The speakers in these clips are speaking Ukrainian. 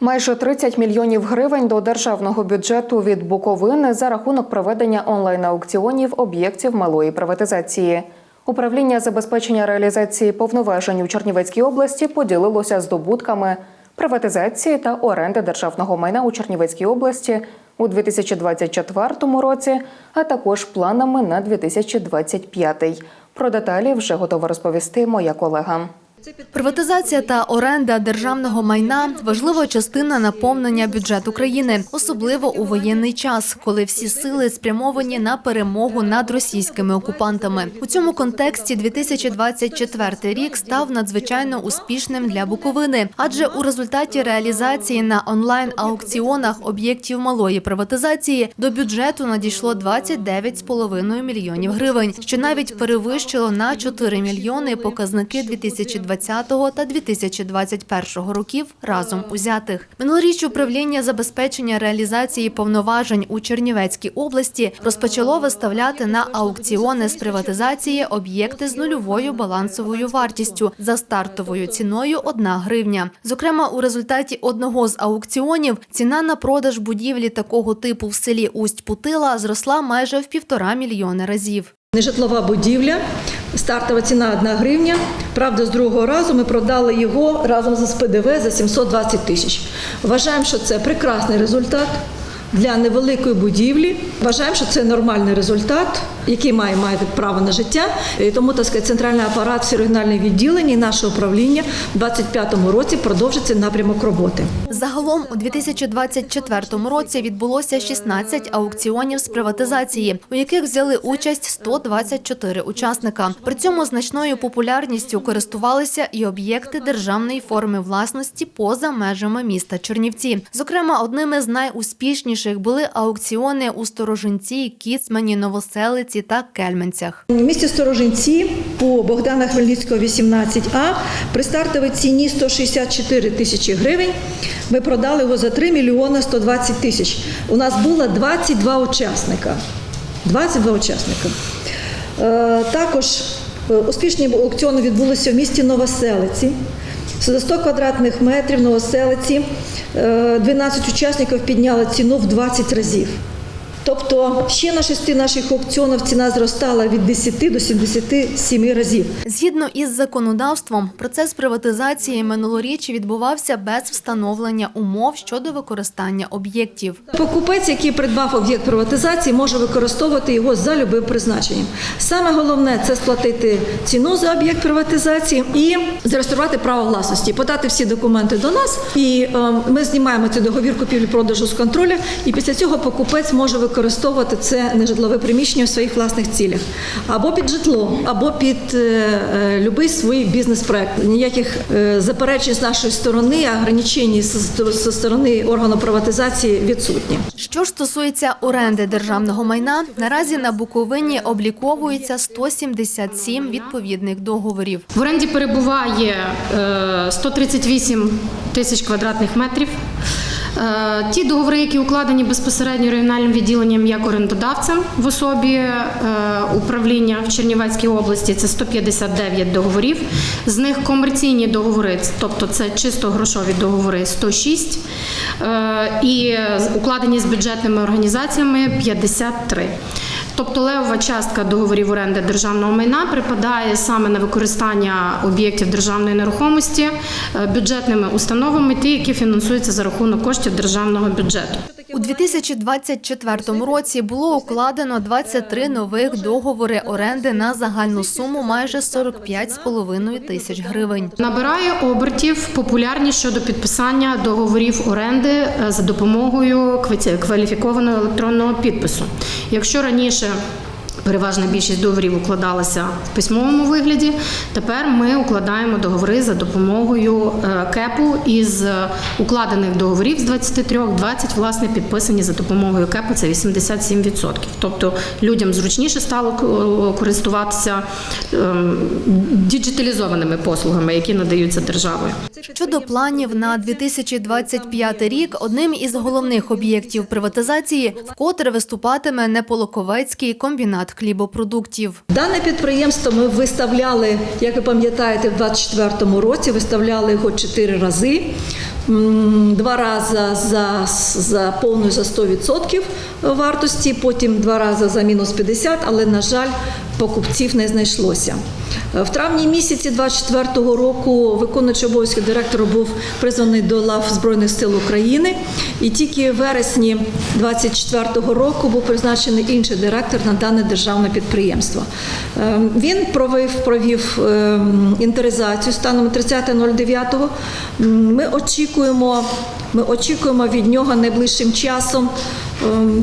Майже 30 мільйонів гривень до державного бюджету від Буковини за рахунок проведення онлайн-аукціонів об'єктів малої приватизації. Управління забезпечення реалізації повноважень у Чернівецькій області поділилося здобутками приватизації та оренди державного майна у Чернівецькій області у 2024 році, а також планами на 2025. Про деталі вже готова розповісти моя колега. Приватизація та оренда державного майна важлива частина наповнення бюджету країни, особливо у воєнний час, коли всі сили спрямовані на перемогу над російськими окупантами. У цьому контексті 2024 рік став надзвичайно успішним для Буковини, адже у результаті реалізації на онлайн аукціонах об'єктів малої приватизації до бюджету надійшло 29,5 мільйонів гривень, що навіть перевищило на 4 мільйони показники 2020 та 2021 років разом узятих. Минулоріч управління забезпечення реалізації повноважень у Чернівецькій області розпочало виставляти на аукціони з приватизації об'єкти з нульовою балансовою вартістю за стартовою ціною 1 гривня. Зокрема, у результаті одного з аукціонів ціна на продаж будівлі такого типу в селі Усть-Путила зросла майже в півтора мільйони разів. Нежитлова будівля, стартова ціна 1 гривня. Правда, з другого разу ми продали його разом з ПДВ за 720 тисяч. Вважаємо, що це прекрасний результат для невеликої будівлі. Вважаємо, що це нормальний результат, який має має право на життя. І тому так сказати, центральний апарат, всі регіональні відділення і наше управління в 2025 році продовжить цей напрямок роботи. Загалом у 2024 році відбулося 16 аукціонів з приватизації, у яких взяли участь 124 учасника. При цьому значною популярністю користувалися і об'єкти державної форми власності поза межами міста Чернівці. Зокрема, одними з найуспішніших були аукціони у Сторожинці, Кіцмані, Новоселиці та Кельменцях. У місті Сторожинці по Богдана Хмельницького 18А при стартовій ціні 164 тисячі гривень. Ми продали його за 3 мільйони 120 тисяч. У нас було 22 учасника. 22 учасника. Е, також е, успішні аукціони відбулися в місті Новоселиці. За 100 квадратних метрів Новоселиці е, 12 учасників підняли ціну в 20 разів. Тобто ще на шести наших аукціонах ціна зростала від 10 до 77 разів. Згідно із законодавством, процес приватизації минулоріч відбувався без встановлення умов щодо використання об'єктів. Покупець, який придбав об'єкт приватизації, може використовувати його за любим призначенням. Саме головне це сплатити ціну за об'єкт приватизації і зареєструвати право власності, подати всі документи до нас. І е, ми знімаємо цей договір купівлі-продажу з контролю. І після цього покупець може використовувати це нежитлове приміщення в своїх власних цілях або під житло, або під е, е, любий свій бізнес-проект. Ніяких е, заперечень з нашої сторони, ограничень зі сторони органу приватизації відсутні. Що ж стосується оренди державного майна, наразі на Буковині обліковується 177 відповідних договорів. В оренді перебуває е, 138 тисяч квадратних метрів. Е, Ті договори, які укладені безпосередньо регіональним відділенням як орендодавцем в особі е, управління в Чернівецькій області, це 159 договорів. З них комерційні договори, тобто це чисто грошові договори, 106, е, і укладені з бюджетними організаціями 53. Тобто левова частка договорів оренди державного майна припадає саме на використання об'єктів державної нерухомості е, бюджетними установами, ті, які фінансуються за рахунок коштів державного бюджету. У 2024 році було укладено 23 нових договори оренди на загальну суму майже 45,5 тисяч гривень. Набирає обертів популярність щодо підписання договорів оренди е, за допомогою кваліфікованого електронного підпису. Якщо раніше Переважна більшість договорів укладалася в письмовому вигляді. Тепер ми укладаємо договори за допомогою е, КЕПу. Із е, укладених договорів з 23, 20 власне підписані за допомогою КЕПу. Це 87%. Тобто людям зручніше стало користуватися ем, діджиталізованими послугами, які надаються державою. Щодо планів на 2025 рік, одним із головних об'єктів приватизації вкотре виступатиме Неполоковецький комбінат хлібопродуктів. Дане підприємство ми виставляли, як ви пам'ятаєте, в 2024 році виставляли його чотири рази. два рази за, за повною за 100% вартості, потім два рази за мінус 50, але, на жаль, покупців не знайшлося. Е, В травні місяці 24-го року виконуючий обов'язки директора був призваний до лав Збройних сил України, і тільки в вересні 24-го року був призначений інший директор на дане державне підприємство. Е, Він провів, провів е, інтеризацію станом 30.09. М, Ми очікуємо, ми очікуємо від нього найближчим часом ем,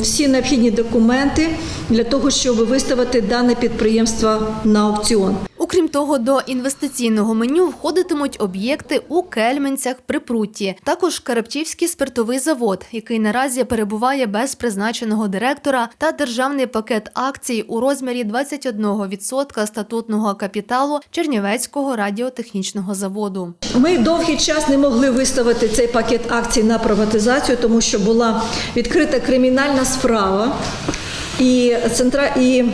всі необхідні документи для того, щоб виставити дане підприємство на аукціон. Окрім того, до інвестиційного меню входитимуть об'єкти у Кельменцях при Прутті. Також Карапчівський спиртовий завод, який наразі перебуває без призначеного директора, та державний пакет акцій у розмірі 21% статутного капіталу Чернівецького радіотехнічного заводу. Ми довгий час не могли виставити цей пакет акцій на приватизацію, тому що була відкрита кримінальна справа і центра і.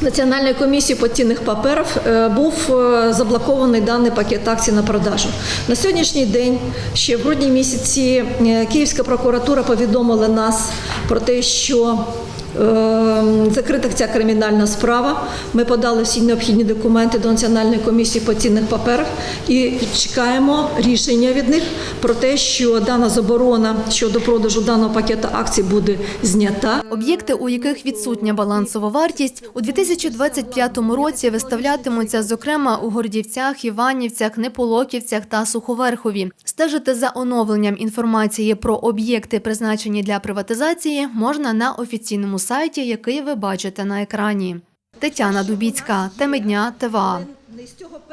Національною комісії по цінних паперів е, був е, заблокований даний пакет акцій на продажу. На сьогоднішній день, ще в грудні місяці, е, Київська прокуратура повідомила нас про те, що закрита ця кримінальна справа. Ми подали всі необхідні документи до Національної комісії по цінних паперах і чекаємо рішення від них про те, що дана заборона щодо продажу даного пакета акцій буде знята. Об'єкти, у яких відсутня балансова вартість, у 2025 році виставлятимуться, зокрема, у Гордівцях, Іванівцях, Неполоківцях та Суховерхові. Стежити за оновленням інформації про об'єкти, призначені для приватизації, можна на офіційному сайті, який ви бачите на екрані. Тетяна Дубіцька, Теми дня, ТВА.